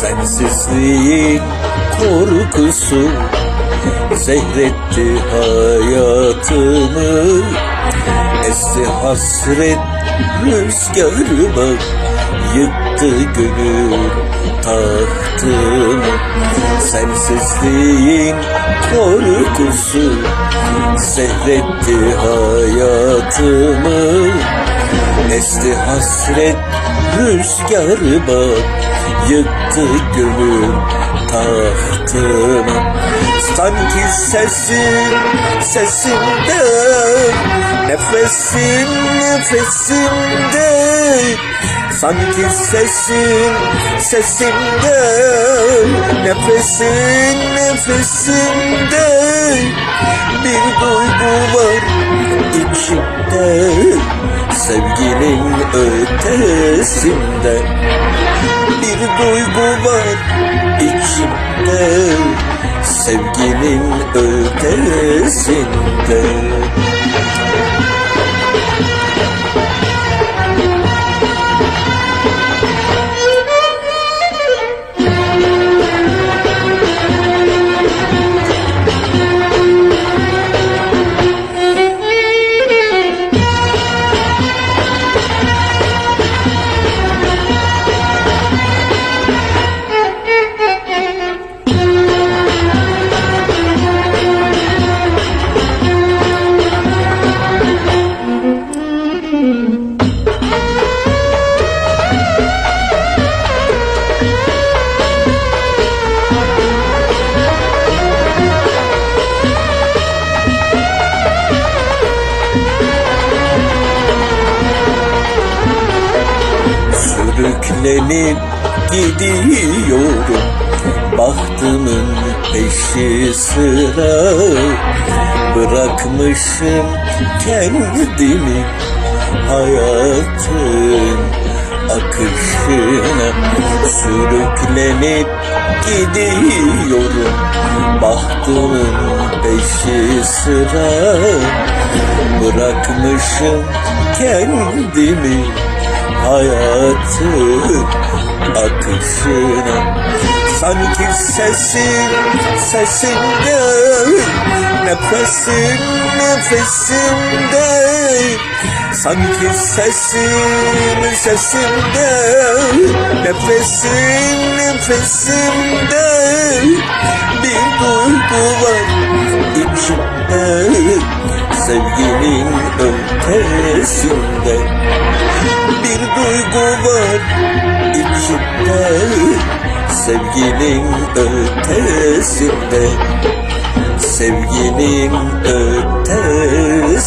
Sensizliğin korkusu Zehretti hayatımı. Esti hasret rüzgarıma Yıktı gönül tahtımı. Sensizliğin korkusu Zehretti hayatımı Esti hasret rüzgarıma Yıktı gönül tahtımı Sanki sesin sesimde Nefesin nefesimde Sanki sesin sesimde Nefesin nefesimde Bir duygu ötesinde Bir duygu var içimde. Sevginin ötesinde Sürüklenip gidiyorum. Bahtımın peşi sıra. Bırakmışım kendimi Hayatın akışına. Sürüklenip gidiyorum. Bahtımın peşi sıra. Bırakmışım kendimi hayatın akışına Sanki sesin sesinde Nefesin nefesimde Sanki sesin sesinde Nefesin nefesimde Bir duygu var Sevginin ötesinde bir duygu var içimde Sevginin ötesinde. Sevginin ötesinde